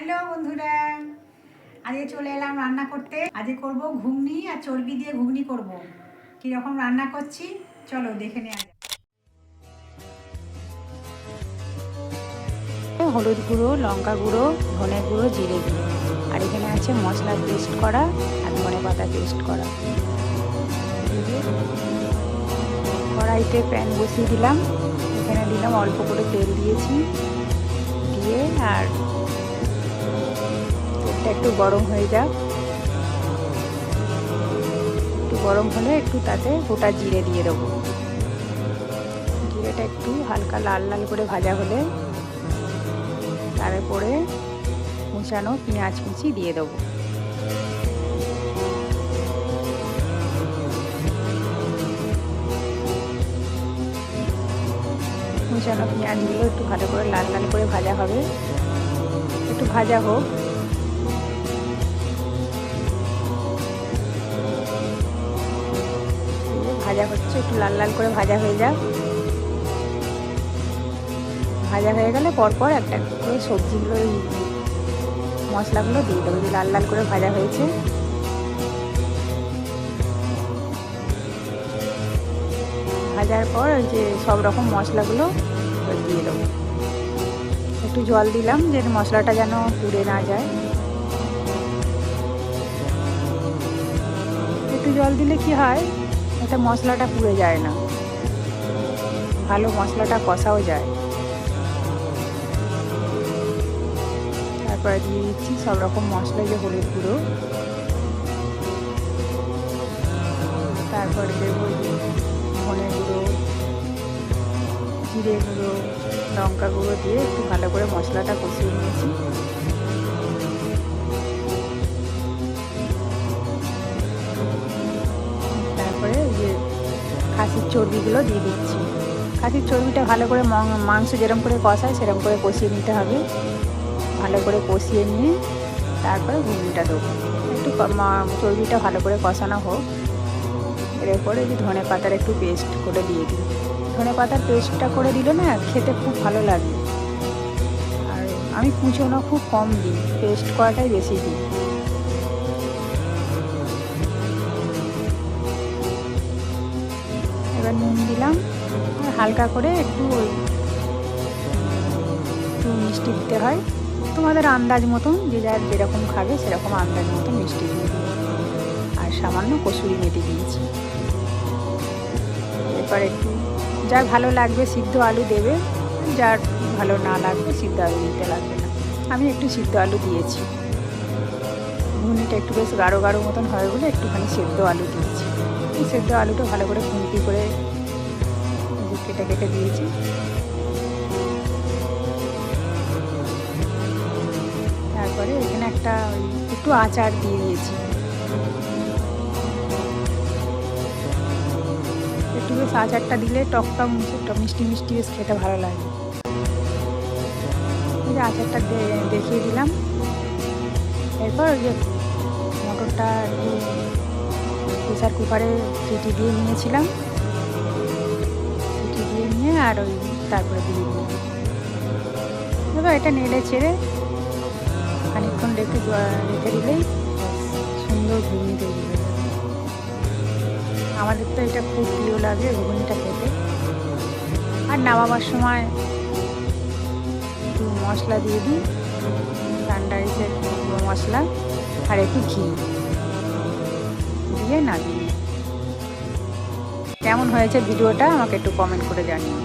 Hello বন্ধুরা, আজকে চলে এলাম রান্না করতে। আজকে করব ঘুগনি আর চর্বি দিয়ে ঘুগনি করব। কীরকম রান্না করছি, চলো দেখে নেওয়া যাক। হলুদ গুঁড়ো, লঙ্কা গুঁড়ো, ধনে গুঁড়ো, জিরে গুঁড়ো। আর এখানে আছে মশলা পেস্ট করা আর ধনে পাতা পেস্ট করা। কড়াইতে প্যান বসিয়ে দিলাম। এখানে দিলাম অল্প করে তেল দিয়েছি। দিয়ে আর তেলটা একটু গরম হয়ে যাক। একটু গরম হলে একটু তাতে গোটা জিরে দিয়ে দেবো। জিরেটা একটু হালকা লাল লাল করে ভাজা হলে তারপরে কুচানো পেঁয়াজ কুচি দিয়ে দেবো। কুচানো পেঁয়াজগুলো একটু ভালো করে লাল লাল করে ভাজা হবে। একটু ভাজা হোক। ভাজা হচ্ছে, একটু লাল লাল করে ভাজা হয়ে যাক। ভাজা হয়ে গেলে পরপর একটা করে সবজিগুলো, এই মশলাগুলো দিয়ে দেবো। লাল লাল করে ভাজা হয়েছে। ভাজার পর ওই যে সব রকম মশলাগুলো দিয়ে দেবো। একটু জল দিলাম যে মশলাটা যেন পুড়ে না যায়। একটু জল দিলে কি হয়? এটা মশলাটা পুড়ে যায় না। ভালো মশলাটা কষাও যায়। তারপরে দিয়ে দিচ্ছি সব রকম মশলা যে হলুদ গুঁড়ো। তারপরে দেবো ধনে গুঁড়ো, জিরে গুঁড়ো, লঙ্কা গুঁড়ো দিয়ে একটু ভালো করে মশলাটা কষিয়ে নিয়েছি। খাসির চর্বিগুলো দিয়ে দিচ্ছি। খাসির চর্বিটা ভালো করে মাংস যেরকম করে কষায় সেরকম করে কষিয়ে নিতে হবে। ভালো করে কষিয়ে নিয়ে তারপরে ঘুগনিটা দেবো। একটু চর্বিটা ভালো করে কষানো হোক। এরপরে যে ধনে পাতার একটু পেস্ট করে দিয়ে দিই। ধনে পাতার পেস্টটা করে দিলে না খেতে খুব ভালো লাগে। আর আমি কুচোনো খুব কম দিই। পেস্ট করাটাই বেশি দিই। এবার নুন দিলাম। হালকা করে একটু ওই একটু মিষ্টি দিতে হয়। তোমাদের আন্দাজ মতন, যে যার যেরকম খাবে সেরকম আন্দাজ মতন মিষ্টি দিয়ে আর সামান্য কসুরি মেথি দিয়েছি। এরপর একটু যার ভালো লাগবে সিদ্ধ আলু দেবে, যার ভালো না লাগবে সিদ্ধ আলু দিতে লাগবে না। আমি একটু সিদ্ধ আলু দিয়েছি। ঘুনিটা একটু বেশ গাঢ় গাঢ় মতন হয় বলে একটুখানি সেদ্ধ আলু দিয়েছি। সেদ্ধ আলুটা ভালো করে খুন্তি করে কেটে কেটে দিয়েছি। তারপরে এখানে একটা একটু আচার দিয়ে দিয়েছি। একটু বেশ আচারটা দিলে টক টক মিষ্টি মিষ্টি বেশ খেতে ভালো লাগে। যে আচারটা দেখিয়ে দিলাম। এরপর ওই একটু প্রেসার কুকারে সিটি দিয়ে নিয়েছিলাম। সিটি দিয়ে নিয়ে আর ওই তারপরে দিয়ে দিলাম। এটা নেড়ে ছেড়ে খানিকক্ষণ রেখে রেখে দিলেই সুন্দর ঘুগনি তৈরি হয়ে আমাদের তো এটা খুব প্রিয় লাগে ঘুগনিটা খেতে। আর নামাবার সময় একটু মশলা দিয়ে দিই। সানরাইসের মশলা আর একটু ঘি। দিয়ে নামিয়ে কেমন হয়েছে ভিডিওটা আমাকে একটু কমেন্ট করে জানিও।